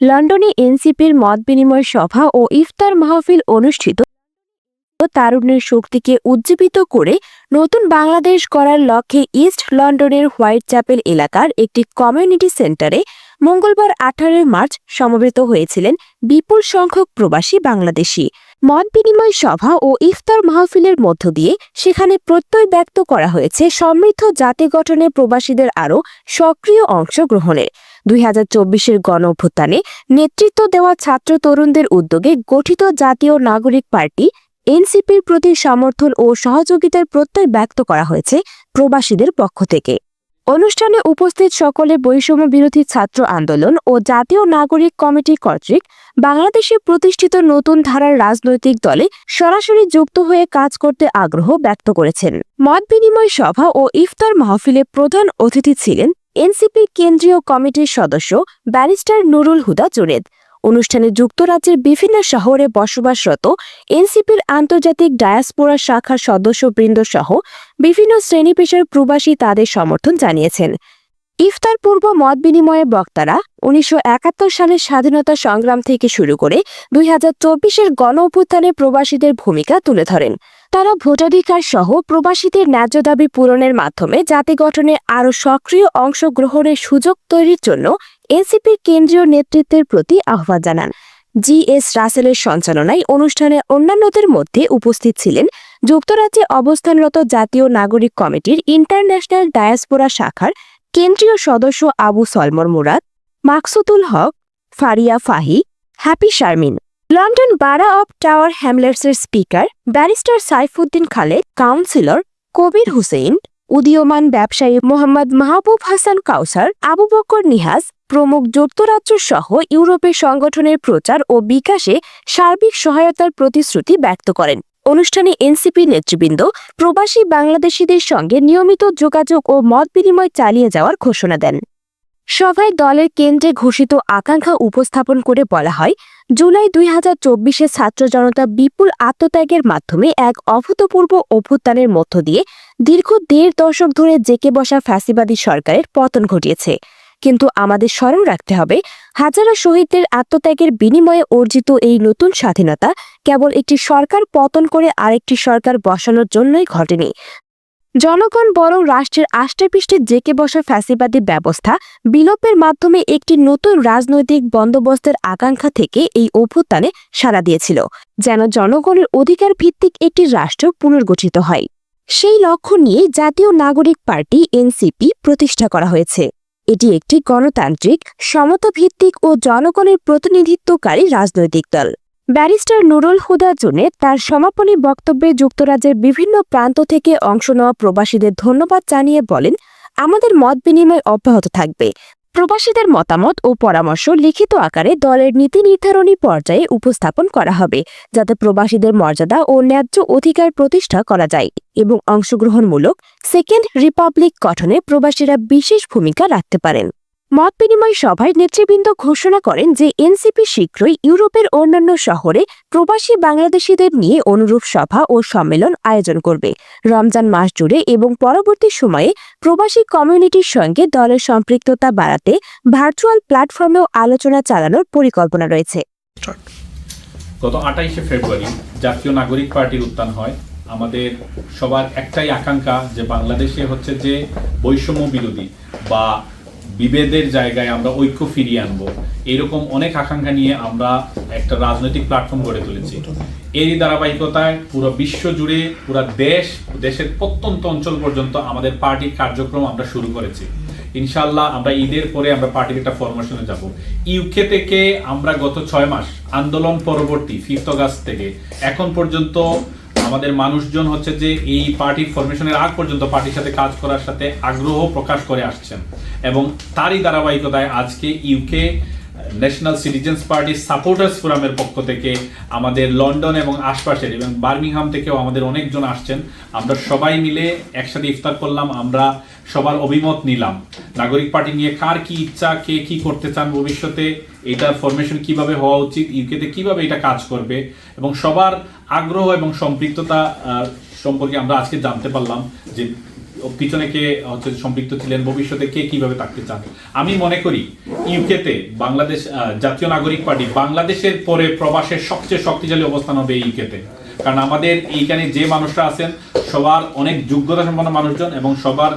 লন্ডনে এনসিপির মত বিনিময় সভা ও ইফতার মাহফিল অনুষ্ঠিত। তারুণ্যের শক্তিকে উজ্জীবিত করে নতুন বাংলাদেশ করার লক্ষ্যে ইস্ট লন্ডনের হোয়াইট চ্যাপেল এলাকার একটি কমিউনিটি সেন্টারে মঙ্গলবার আঠারোই মার্চ সমবেত হয়েছিলেন বিপুল সংখ্যক প্রবাসী বাংলাদেশি। মত বিনিময় সভা ও ইফতার মাহফিলের মধ্য দিয়ে সেখানে প্রত্যয় ব্যক্ত করা হয়েছে সমৃদ্ধ জাতি গঠনে প্রবাসীদের আরও সক্রিয় অংশগ্রহণের। দুই হাজার চব্বিশের গণ অভ্যুত্থানে নেতৃত্ব দেওয়া ছাত্র তরুণদের উদ্যোগে গঠিত জাতীয় নাগরিক পার্টি এনসিপির প্রতি সমর্থন ও সহযোগিতার প্রত্যয় ব্যক্ত করা হয়েছে প্রবাসীদের পক্ষ থেকে। অনুষ্ঠানে উপস্থিত সকলে বৈষম্য বিরোধী ছাত্র আন্দোলন ও জাতীয় নাগরিক কমিটি কর্তৃক বাংলাদেশে প্রতিষ্ঠিত নতুন ধারার রাজনৈতিক দলে সরাসরি যুক্ত হয়ে কাজ করতে আগ্রহ ব্যক্ত করেছেন। মত বিনিময় সভা ও ইফতার মাহফিলে প্রধান অতিথি ছিলেন এনসিপি কেন্দ্রীয় কমিটির সদস্য ব্যারিস্টার নুরুল হুদা জুনেদ। অনুষ্ঠানে যুক্তরাজ্যের বিভিন্ন শহরে বসবাসরত এনসিপির আন্তর্জাতিক ডায়াসপোরা শাখার সদস্যবৃন্দ সহ বিভিন্ন শ্রেণি পেশার প্রবাসী তাদের সমর্থন জানিয়েছেন। ইফতার পূর্ব মত বিনিময়ে বক্তারা উনিশশো একাত্তর সালের স্বাধীনতা সংগ্রাম থেকে শুরু করে দুই হাজার চব্বিশের গণ অভ্যুত্থানে প্রবাসীদের ভূমিকা তুলে ধরেন। তারা ভোটাধিকার সহ প্রবাসীদের ন্যায্য দাবি পূরণের মাধ্যমে জাতি গঠনে আরও সক্রিয় অংশগ্রহণের সুযোগ তৈরির জন্য এনসিপির কেন্দ্রীয় নেতৃত্বের প্রতি আহ্বান জানান। জি এস রাসেলের সঞ্চালনায় অনুষ্ঠানে অন্যান্যদের মধ্যে উপস্থিত ছিলেন যুক্তরাজ্যে অবস্থানরত জাতীয় নাগরিক কমিটির ইন্টারন্যাশনাল ডায়াসপোরা শাখার কেন্দ্রীয় সদস্য Abu সলমর Murad, Maksudul Haque, Faria Fahi, Happy Sharmin. London borough of Tower হ্যামলেটসের speaker, barrister Saifuddin Khaled, councillor Kabir Hussain, উদীয়মান ব্যবসায়ী মোহাম্মদ মাহবুব হাসান কাউসার, আবু বকর নিহাজ প্রমুখ যুক্তরাজ্য সহ ইউরোপের সংগঠনের প্রচার ও বিকাশে সার্বিক সহায়তার প্রতিশ্রুতি ব্যক্ত করেন। অনুষ্ঠানে এনসিপি নেতৃবৃন্দ প্রবাসী বাংলাদেশিদের সঙ্গে নিয়মিত যোগাযোগ ও মত বিনিময় চালিয়ে যাওয়ার ঘোষণা দেন। সভায় দলের কেন্দ্রে ঘোষিত আকাঙ্ক্ষা উপস্থাপন করে বলা হয়, জুলাই দুই হাজার চব্বিশে ছাত্র জনতা বিপুল আত্মত্যাগের মাধ্যমে এক অভূতপূর্ব অভ্যুত্থানের মধ্য দিয়ে দীর্ঘ দেড় দশক ধরে জেকে বসা ফ্যাসিবাদী সরকারের পতন ঘটিয়েছে। কিন্তু আমাদের স্মরণ রাখতে হবে, হাজারো শহীদদের আত্মত্যাগের বিনিময়ে অর্জিত এই নতুন স্বাধীনতা কেবল একটি সরকার পতন করে আরেকটি সরকার বসানোর জন্যই ঘটেনি। জনগণ বরং রাষ্ট্রের আষ্টেপৃষ্ঠে জেকে বসা ফ্যাসিবাদী ব্যবস্থা, বিলোপের মাধ্যমে একটি নতুন রাজনৈতিক বন্দোবস্তের আকাঙ্ক্ষা থেকে এই অভ্যুত্থানে সাড়া দিয়েছিল, যেন জনগণের অধিকার ভিত্তিক একটি রাষ্ট্র পুনর্গঠিত হয়। সেই লক্ষ্য নিয়ে জাতীয় নাগরিক পার্টি এনসিপি প্রতিষ্ঠা করা হয়েছে। এটি একটি গণতান্ত্রিক, সমতাভিত্তিক ও জনগণের প্রতিনিধিত্বকারী রাজনৈতিক দল। ব্যারিস্টার নুরুল হুদা জুনে তার সমাপনী বক্তব্যে যুক্তরাজ্যের বিভিন্ন প্রান্ত থেকে অংশ নেওয়া প্রবাসীদের ধন্যবাদ জানিয়ে বলেন, আমাদের মত বিনিময় অব্যাহত থাকবে। প্রবাসীদের মতামত ও পরামর্শ লিখিত আকারে দলের নীতি নির্ধারণী পর্যায়ে উপস্থাপন করা হবে, যাতে প্রবাসীদের মর্যাদা ও ন্যায্য অধিকার প্রতিষ্ঠা করা যায় এবং অংশগ্রহণমূলক সেকেন্ড রিপাবলিক গঠনে প্রবাসীরা বিশেষ ভূমিকা রাখতে পারেন। মত বিনিময় সভায় নেতৃবৃন্দ ঘোষণা করেন যে এনসিপি শীঘ্রই ইউরোপের অন্যান্য শহরে প্রবাসী বাংলাদেশিদের নিয়ে অনুরূপ সভা ও সম্মেলন আয়োজন করবে। রমজান মাস জুড়ে এবং পরবর্তী সময়ে প্রবাসী কমিউনিটির সঙ্গে দলের সম্পৃক্ততা বাড়াতে ভার্চুয়াল প্ল্যাটফর্মেও আলোচনা চালানোর পরিকল্পনা রয়েছে। গত আঠাইশে ফেব্রুয়ারি জাতীয় নাগরিক পার্টির উত্থান হয়। আমাদের সবার একটাই আকাঙ্ক্ষা যে বাংলাদেশে হচ্ছে যে বৈষম্য বিরোধী বা বিভেদের জায়গায় আমরা ঐক্য ফিরিয়ে আনব। এরকম অনেক আকাঙ্ক্ষা নিয়ে আমরা একটা রাজনৈতিক প্ল্যাটফর্ম গড়ে তুলেছি। এরই ধারাবাহিকতায় পুরো বিশ্ব জুড়ে পুরো দেশ, দেশের প্রত্যন্ত অঞ্চল পর্যন্ত আমাদের পার্টির কার্যক্রম আমরা শুরু করেছি। ইনশাল্লাহ আমরা ঈদের পরে আমরা পার্টির একটা ফরমেশনে যাব। ইউকে থেকে আমরা গত ছয় মাস আন্দোলন পরবর্তী, ফিফথ অগাস্ট থেকে। এখন পর্যন্ত আমাদের মানুষজন হচ্ছে যে এই পার্টি ফরমেশনের আগ পর্যন্ত পার্টির সাথে কাজ করার সাথে আগ্রহ প্রকাশ করে আসছেন। এবং তারই ধারাবাহিকতায় আজকে ইউকে ন্যাশনাল সিটিজেন্স পার্টির সাপোর্টার্স ফোরামের পক্ষ থেকে আমাদের লন্ডন এবং আশপাশের এবং বার্মিংহাম থেকেও আমাদের অনেকজন আসছেন। আমরা সবাই মিলে একসাথে ইফতার করলাম, আমরা সবার অভিমত নিলাম। নাগরিক পার্টি নিয়ে কার কি ইচ্ছা, কে কি করতে চান ভবিষ্যতে এটার ফরমেশন কীভাবে হওয়া উচিত, ইউকেতে কীভাবে এটা কাজ করবে, এবং সবার আগ্রহ এবং সম্পৃক্ততা সম্পর্কে আমরা আজকে জানতে পারলাম যে পিছনে কে হচ্ছে সম্পৃক্ত ছিলেন, ভবিষ্যতে কে কীভাবে থাকতে চান? আমি মনে করি ইউকেতে বাংলাদেশ জাতীয় নাগরিক পার্টি বাংলাদেশের পরে প্রবাসের সবচেয়ে শক্তিশালী অবস্থান হবে ইউকেতে। কারণ আমাদের এইখানে যে মানুষরা আছেন, সবার অনেক যোগ্যতা সম্পন্ন মানুষজন এবং সবার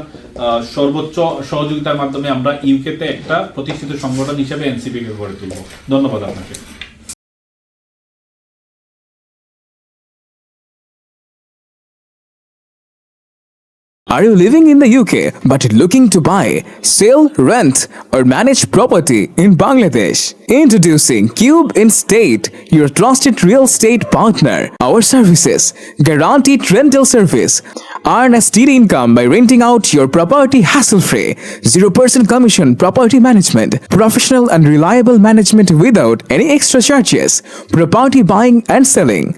সর্বোচ্চ সহযোগিতার মাধ্যমে আমরা ইউকেতে একটা প্রতিষ্ঠিত সংগঠন হিসেবে এনসিপি কে গড়ে তুলব। ধন্যবাদ আপনাকে। Are you living in the UK but looking to buy, sell, rent, or manage property in Bangladesh? Introducing Cube in State, your trusted real estate partner. Our services guaranteed rental service. Earn a steady income by renting out your property hassle free. 0% commission property management. Professional and reliable management without any extra charges. Property buying and selling